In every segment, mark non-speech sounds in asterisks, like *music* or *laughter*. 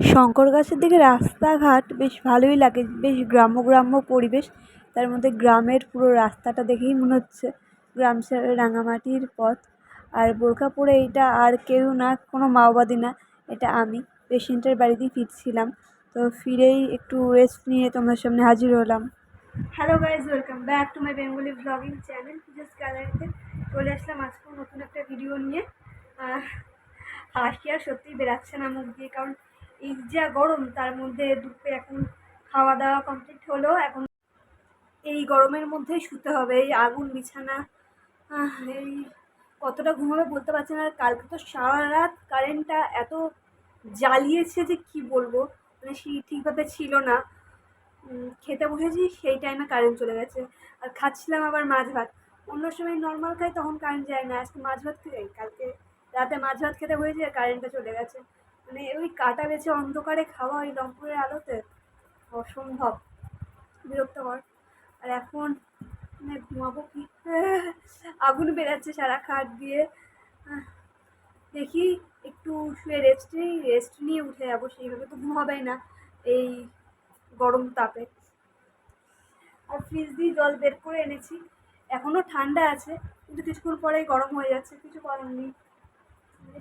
শঙ্কর গাছের দিকে রাস্তাঘাট বেশ ভালোই লাগে, বেশ গ্রাম্য গ্রাম্য পরিবেশ। তার মধ্যে গ্রামের পুরো রাস্তাটা দেখেই মনে হচ্ছে, গ্রাম ছেড়ে রাঙামাটির পথ। আর বোরখা পরে এইটা আর কেউ না, কোনো মাওবাদী না, এটা আমি। পেশেন্টের বাড়িতেই ফিরছিলাম, তো ফিরেই একটু রেস্ট নিয়ে তোমার সামনে হাজির হলাম। Hello guys welcome back to my Bengali blogging channel just গ্যালারিতে চলে আসলাম আজকে নতুন একটা ভিডিও নিয়ে। হাসি আর সত্যিই বেরাচ্ছে না মুখ দিয়ে, কারণ এই যা গরম, তার মধ্যে দুপুরে এখন খাওয়া দাওয়া কমপ্লিট হলো, এখন এই গরমের মধ্যেই শুতে হবে, এই আগুন, বিছানা এই কতটা ঘুমাবে বলতে পারছি না। আর কালকে তো সারা রাত কারেন্টটা এত জ্বালিয়েছে যে কি বলব মানে সেই ঠিকভাবে ছিল না। খেতে বসেছি, সেই টাইমে কারেন্ট চলে গেছে। আর খাচ্ছিলাম আবার মাছ ভাত। অন্য সময় নর্মাল খাই, তখন কারেন্ট যায় না। আজকে মাছ ভাত খেয়ে কালকে রাতে মাছ ভাত খেতে হয়েছে আর কারেন্টটা চলে গেছে। মানে ওই কাটা বেছে অন্ধকারে খাওয়া ওই রংপুরের আলোতে অসম্ভব বিরক্তকর। আর এখন মানে ঘুমাবো কি? *laughs* আগুন বেরাচ্ছে সারা খাট দিয়ে। দেখি একটু শুয়ে রেস্ট নিই রেস্ট নিয়ে উঠে যাব, সেইভাবে তো ঘুম হবেই না। এই গরম তাপে। আর ফ্রিজ দিয়ে জল বের করে এনেছি। এখনও ঠান্ডা আছে, কিন্তু কিছুক্ষণ পরেই গরম হয়ে যাচ্ছে, কিছু করার নেই।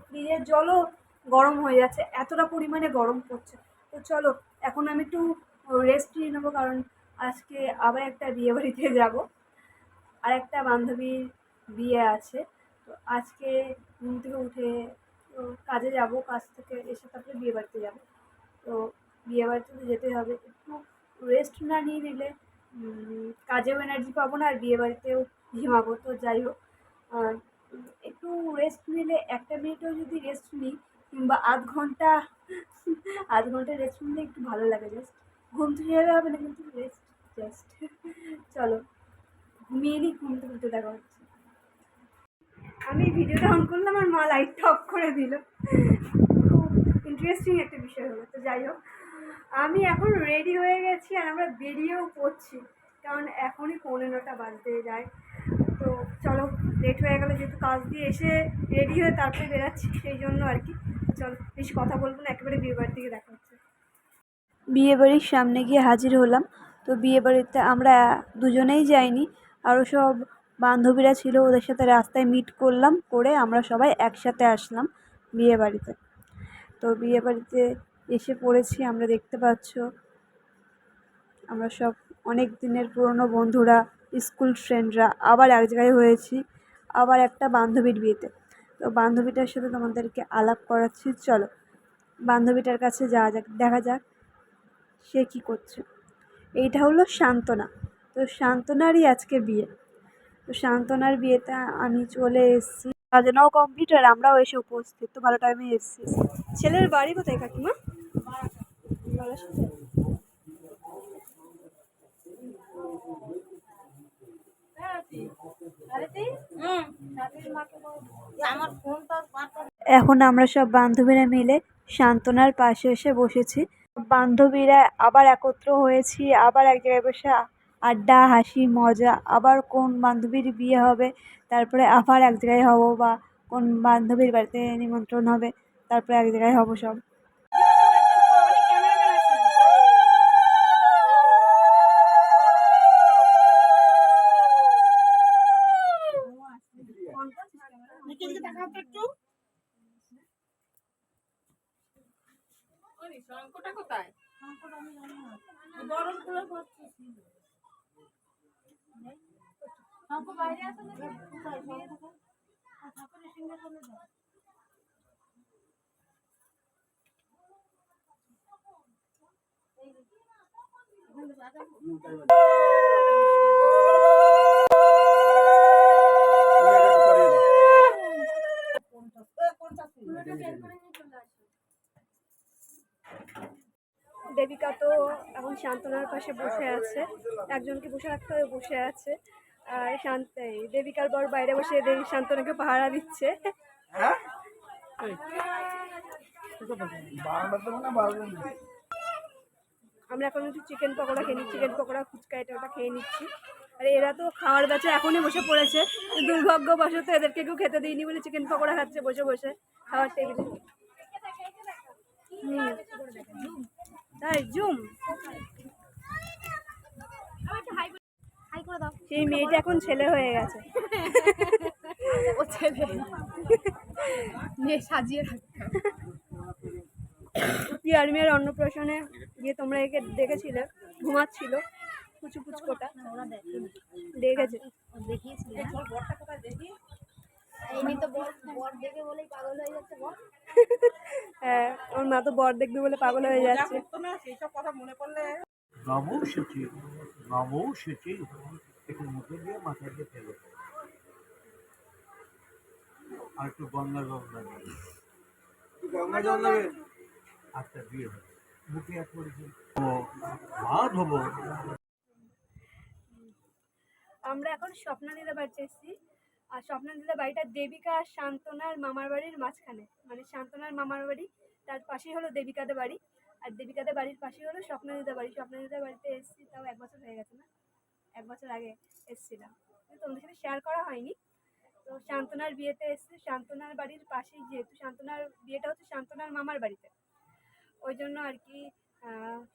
ফ্রিজের জলও গরম হয়ে যাচ্ছে, এতটা পরিমাণে গরম পড়ছে। তো চলো, এখন আমি একটু রেস্ট নিয়ে নেব, কারণ আজকে আবার একটা বিয়ে বাড়িতে যাব। আর একটা বান্ধবীর বিয়ে আছে। তো আজকে ঘুম থেকে উঠে কাজে যাব, কাজ থেকে এসে তারপরে বিয়ে বাড়িতে যাব। তো বিয়ে বাড়িতে তো যেতে হবে। একটু রেস্ট না নিয়ে নিলে কাজেও এনার্জি পাবো না, আর বিয়ে বাড়িতেও ঝিমাবো তো যাই হোক একটু রেস্ট নিলে, একটা মিনিটও যদি রেস্ট নিই, কিংবা আধ ঘণ্টা আধ ঘণ্টা রেস্ট নিলে একটু ভালো লাগে জাস্ট ঘুম থেকে যাবে হবে না, কিন্তু রেস্ট জাস্ট চলো, ঘুমিয়ে নিই, ঘুম উঠে দেখা হচ্ছে। আমি ভিডিওটা অন করলাম আর মা লাইটটা অফ করে দিল। খুব ইন্টারেস্টিং একটা বিষয় হলো। তো যাই হোক আমি এখন রেডি হয়ে গেছি আর আমরা বেরিয়েও পড়ছি। কারণ এখনই পৌনে নটা বাজতে যায়। তো চলো লেট হয়ে গেলো যেহেতু কাজ দিয়ে এসে রেডি হয়ে তারপরে বেরাচ্ছি, সেই জন্য আর কি। চলো, বেশি কথা বলব না, একেবারে বিয়ে বাড়ির দিকে দেখা হচ্ছে। বিয়ে বাড়ির সামনে গিয়ে হাজির হলাম। তো বিয়ে বাড়িতে আমরা দুজনেই যাইনি। আরও সব বান্ধবীরা ছিল, ওদের সাথে রাস্তায় মিট করলাম, করে আমরা সবাই একসাথে আসলাম বিয়ে বাড়িতে। তো বিয়ে বাড়িতে এসে পড়েছি, আমরা দেখতে পাচ্ছ। আমরা সব অনেক দিনের পুরনো বন্ধুরা, স্কুল ফ্রেন্ডরা, আবার এক জায়গায় হয়েছি, আবার একটা বান্ধবীর বিয়েতে। তো বান্ধবীটার সাথে তোমাদেরকে আলাপ করাচ্ছি। চলো, বান্ধবীটার কাছে যাওয়া যাক, দেখা যাক সে কী করছে। এইটা হলো সান্ত্বনা তো সান্ত্বনারই আজকে বিয়ে। তো সান্ত্বনার বিয়েতে আমি চলে এসেছি। কমপ্লিট আর আমরাও এসে উপস্থিত। তো ভালো টাইমে এসেছি। ছেলের বাড়ি কোথায়, কাকিমা? এখন আমরা সব বান্ধবীরা মিলে সান্ত্বনার পাশে এসে বসেছি। বান্ধবীরা আবার একত্র হয়েছি, আবার এক জায়গায় বসে আড্ডা, হাসি, মজা, আবার কোন বান্ধবীর বিয়ে হবে, তারপরে আবার এক জায়গায় হব বা কোন বান্ধবীর বাড়িতে নিমন্ত্রণ হবে, তারপরে এক জায়গায় হব সব। দেবিকা তো এখন শান্তনার পাশে বসে আছে। একজনকে বসে রাখতে হবে বসে আছে। আর শান্ত এই দেবিকার বর বাইরে বসে দেবী শান্তনাকে পাহারা দিচ্ছে। আমরা এখন একটু চিকেন পকোড়া খেয়ে নিচ্ছি চিকেন পকোড়া ফুচকা এটা ওটা খেয়ে নিচ্ছি। আর এরা তো খাওয়ার ব্যাচে এখনই বসে পড়েছে। দুর্ভাগ্যবশত এদেরকে কেউ খেতে দিইনি বলে চিকেন পকোড়া খাচ্ছে বসে বসে। খাওয়ার টেবিলে হুম। তাই জুম। সেই মেয়েটা এখন ছেলে হয়ে গেছে। ও ছেলে। মেয়ে সাজিয়ে রাখতে পিয়ার মেয়ের অন্নপ্রাশনে গিয়ে তোমরা একে দেখেছিলে ঘুমাচ্ছিল কুচু কুচকোটা দেখেছে। দেখিয়েছিল এমনি তো বর বর দেখে বলেই পাগল হয়ে যাচ্ছে বর। ওর মা তো বর দেখবে বলে পাগল হয়ে যাচ্ছে। নবৌ সেচি নবৌ সেচি একটু মুখে দিয়ে মাথায় দিয়ে ফেলে। আর একটু গঙ্গা গঙ্গা দেবে গঙ্গা জল দেবে আচ্ছা বিয়ে হবে। মুখে এক করেছে ও মা ধোবো আমরা এখন স্বপ্নাদিদা বাড়িতে এসেছি। আর স্বপ্নাদিদা বাড়িটা দেবিকা আর শান্তনার মামার বাড়ির মাঝখানে। মানে শান্তনার মামার বাড়ি তার পাশেই হলো দেবিকাদের বাড়ি। আর দেবিকাদের বাড়ির পাশেই হলো স্বপ্নাদিদা বাড়ি। স্বপ্নাদিদা বাড়িতে এসেছি তাও এক বছর হয়ে গেছে না। এক বছর আগে এসেছিলাম। কিন্তু তোমাদের সাথে শেয়ার করা হয়নি। তো শান্তনার বিয়েতে এসেছি। শান্তনার বাড়ির পাশেই যেহেতু শান্তনার বিয়েটা হচ্ছে শান্তনার মামার বাড়িতে। ওই জন্য আর কি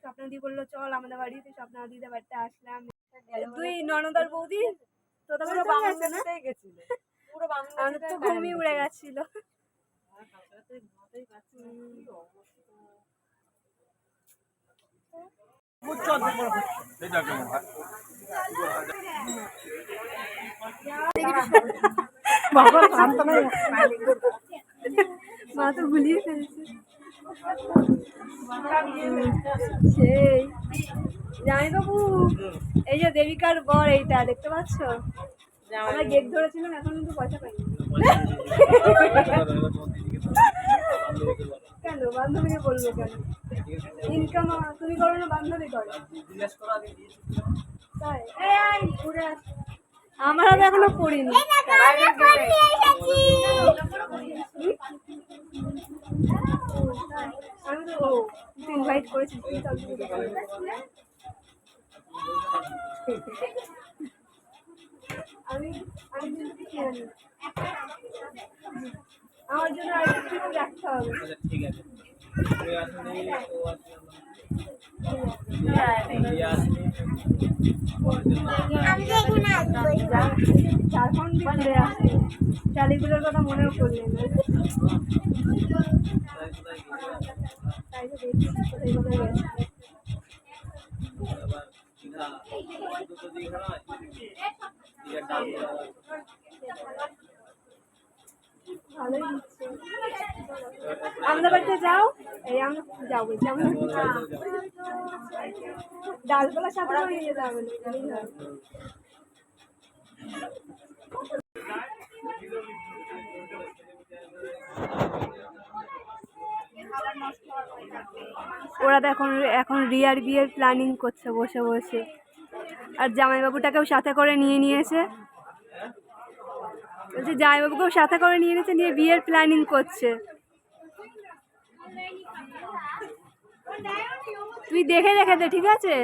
স্বপ্নাদি বলল চল আমাদের বাড়িতে স্বপ্নাদিদের বাড়িতে আসলাম। দুই ননদার বৌদি? তো তো পুরো বাংলা না? পুরো বাংলা তো ঘুমিয়ে উড়ে গেছিল। মা তো ফেলছে সেই জামাই বাবু এই যে দেবিকার বর এইটা দেখতে পাচ্ছ আমরা গেট ধরেছিলাম এখন কিন্তু পয়সা পাইনি কেন? বান্ধবীকে বলব কেন? ইনকাম তুমি করো না বান্ধবী করো। তাই? ঘুরে। আমার এখনও করিনি আমি তো ইনভাইট করেছি তো। আমি আমি। আমার জন্য আর কিছু রাখতে হবে। ঠিক আছে। ঝাড়খণ্ড ঘুরে আসছে চালিগুলোর কথা মনেও করলে না তাই তো দেখছি কোথায় কোথায় গেছে ভালোই দিচ্ছে আমাদের বাড়িতে যাও যাও বলছি আমরা সাথে নিয়ে যাবে ওরা তো এখন এখন রিয়ার বিয়ের প্ল্যানিং করছে বসে বসে। আর জামাইবাবুটাকেও সাথে করে নিয়ে নিয়েছে। বলছে জামাইবাবুকেও সাথে করে নিয়ে নিয়েছে নিয়ে বিয়ের প্ল্যানিং করছে। তুই দেখে রেখে দে, ঠিক আছে?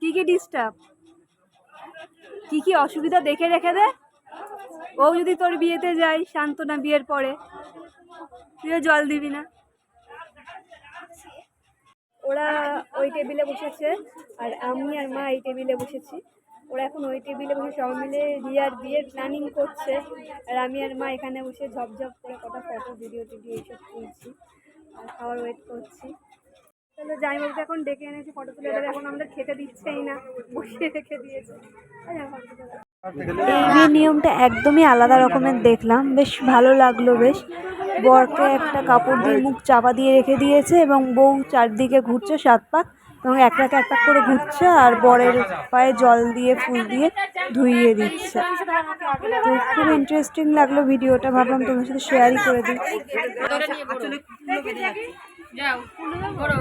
কি কি ডিস্টার্ব কি কি অসুবিধা দেখে রেখে দে। ও যদি তোর বিয়েতে যায়, শান্তনা বিয়ের পরে, তুইও জল দিবি না। ওরা ওই টেবিলে বসেছে, আর আমি আর মা এই টেবিলে বসেছি। ওরা এখন ওই টেবিলে বসে সবাই মিলে রিয়ার বিয়ের প্ল্যানিং করছে। আর আমি আর মা এখানে বসে ঝপঝপ করে কটা ফটো ভিডিও টিডিও এইসব তুলছি। খাওয়ার ওয়েট করছি। তাহলে যাই হোক, এখন ডেকে এনেছি ফটো তুলে দেবে, এখন আমাদের খেতে দিচ্ছেই না। বসিয়ে রেখে দিয়েছে। এই বিয়ের নিয়মটা একদমই আলাদা রকমের দেখলাম। বেশ ভালো লাগল, বেশ। বরকে একটা কাপড় দিয়ে মুখ চাপা দিয়ে রেখে দিয়েছে এবং বউ চারদিকে ঘুরছে সাত পাক। এবং এক একটা এক করে ঘুরছে আর বরের পায়ে জল দিয়ে ফুল দিয়ে ধুইয়ে দিচ্ছে তো খুব ইন্টারেস্টিং লাগল ভিডিওটা ভাবলাম তোমার সাথে শেয়ারই করে দিই যাও করো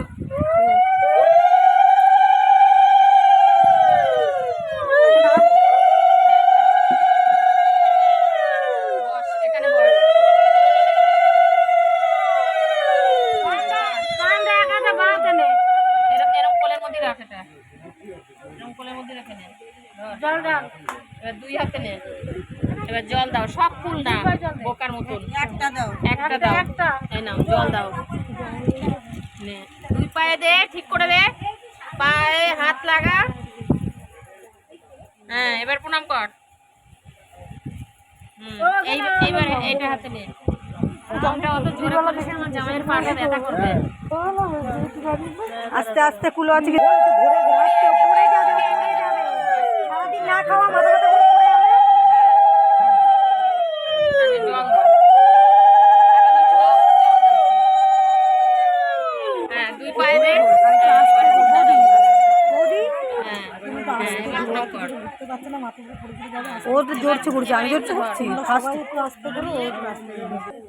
বস এখানে বস নে এবার দুই হাতে নে। এবার জল দাও সব ফুল না বোকার মতন। একটা দাও। একটা দাও। এই নাও জল দাও। নে। দুই পায়ে দে ঠিক করে দে। পায়ে হাত লাগা। হ্যাঁ এবার প্রণাম কর। হুম এইবার এইটা হাতে নে। জামাইয়ের করবে। আস্তে আস্তে কুলো আছে। ঘুরে ঘুরে পড়ে যাবে পড়ে খাওয়া মাথা ব্যথা করে পড়ে হ্যাঁ হ্যাঁ হ্যাঁ এবার প্রণাম কর ও তো জোরছে করছে আমি জোরছে করছি। মোটেও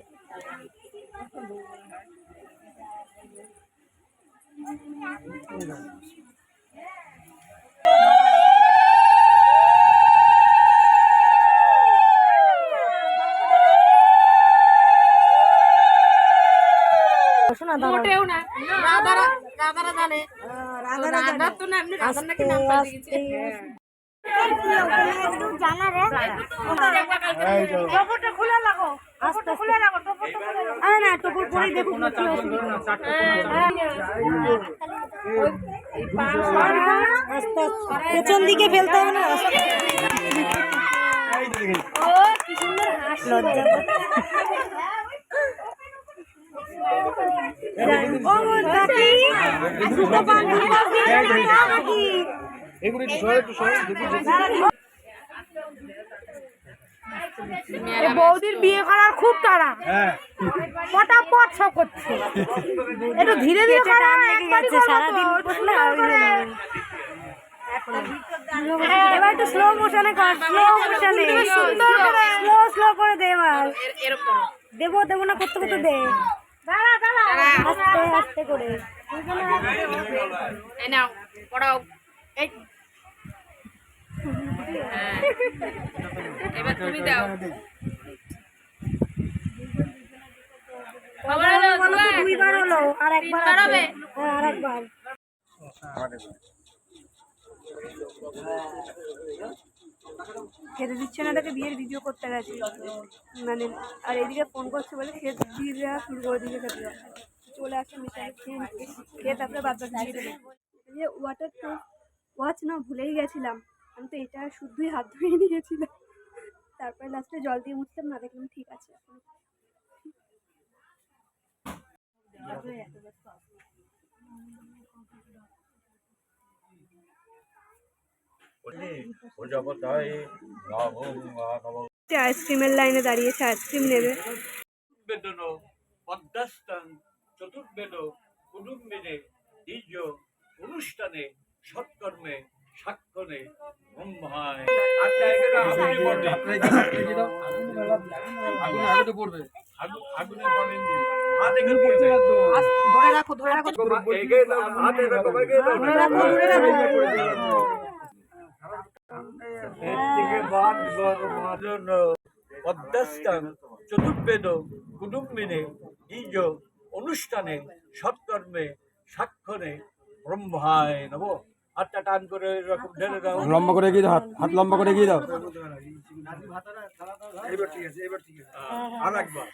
রাধারা জানে তো না রাধার নাকি নাম পাল্টে গেছে। পেছন দিকে ফেলতে হবে না লজ্জা ও কাকি দুটো বান্ধবী নাকি এগুলো একটু সরে একটু সরে দেখি বৌদির বিয়ে করার খুব তাড়া। হ্যাঁ। পটাপট সব করছে। একটু ধীরে ধীরে করা একবারই সারাদিন এবার একটু স্লো মোশনে কর। স্লো মোশনে সুন্দর করে স্লো স্লো করে দে এবার। এর- দেবো দেবো না করতে করতে দে। আস্তে আস্তে করে এই নাও পড়াও এই হ্যাঁ। এবার তুমি দাও। দুইবার হলো আর একবার হবে? হ্যাঁ আর একবার খেতে দিচ্ছে না, তাকে বিয়ের ভিডিও করতে গেছে। মানে আর এদিকে ফোন করছে বলে খেতে দিয়ে দেওয়া শুরু করে দিয়েছে খেতে। চলে আসছে মিশাই খেয়ে খেয়ে তারপরে বাদ বাকি দিয়ে যে ওয়াটার তো ওয়াচ না, ভুলেই গেছিলাম। আমি তো এটা শুধুই হাত ধুয়ে নিয়েছিলাম। তারপরে লাস্টে জল দিয়ে মুছলাম, না দেখলাম ঠিক আছে। আইসক্রিমের লাইনে দাঁড়িয়েছে আইসক্রিম নেবে বেদন পদ্মাস্তান চতুর্বেদ কুটুম্বিনে দ্বিজ অনুষ্ঠানে সৎকর্মে সাক্ষণে ব্রহ্মায় ধরে রাখো রাখো। ধরে রাখো ধরে রাখো এর বর্মাজন পদ্মাস্তান চতুর্বেদ কুটুম্বিনে দ্বিজ অনুষ্ঠানে সৎকর্মে সাক্ষরে ব্রহ্মায় নব হাতটা টান করে এরকম ঢেলে দাও। লম্বা করে এগিয়ে দাও হাত হাত লম্বা করে এগিয়ে দাও। আর একবার।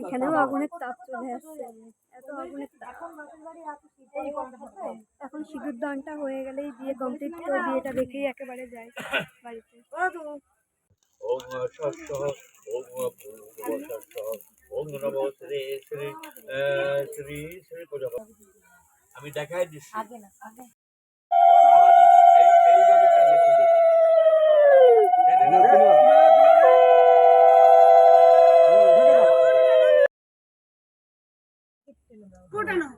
এখানেও আগুনের তাপ চলে আসছে। এত আগুনের তাপ। এখন সিঁদুর দানটা হয়ে গেলেই বিয়ে কমপ্লিট করে বিয়েটা দেখেই একেবারে যায় বাড়িতে। আমি দেখাই দিচ্ছি। আগে না আগে। এইভাবে ¡Pútanos!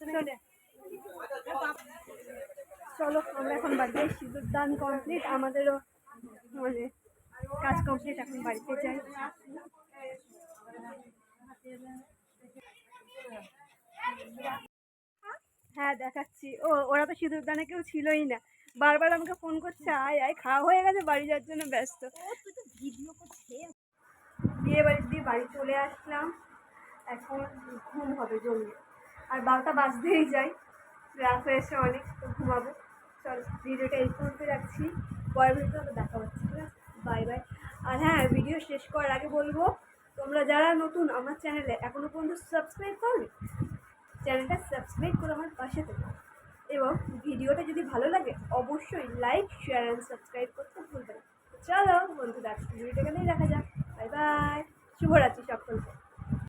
চলে চলো আমরা এখন বাড়িতে সিঁদুর দান কমপ্লিট আমাদেরও মানে কাজ কমপ্লিট এখন বাড়িতে যাই। হ্যাঁ দেখাচ্ছি। ও ওরা তো সিঁদুর দানে কেউ ছিলই না। বারবার আমাকে ফোন করছে আয় আয় খাওয়া হয়ে গেছে বাড়ি যাওয়ার জন্য ব্যস্ত। বিয়ে বাড়ি দিয়ে বাড়ি চলে আসলাম। এখন ঘুম হবে জমিয়ে আর বারোটা বাজতেই যাই রাত হয়েছে অনেক তো ঘুমাবো। চল, ভিডিওটা এই পর্যন্ত রাখছি। পরের ভিডিওতে আবার দেখা হচ্ছে, ঠিক আছে? বাই বাই আর হ্যাঁ ভিডিও শেষ করার আগে বলব, তোমরা যারা নতুন আমার চ্যানেলে এখনও পর্যন্ত সাবস্ক্রাইব করবে চ্যানেলটা সাবস্ক্রাইব করে আমার পাশে থেকো। এবং ভিডিওটা যদি ভালো লাগে, অবশ্যই লাইক শেয়ার অ্যান্ড সাবস্ক্রাইব করতে ভুলবেন না। চলো বন্ধুরা ভিডিওটা এখানেই দেখা যাক। বাই বাই শুভরাত্রি সকলকে।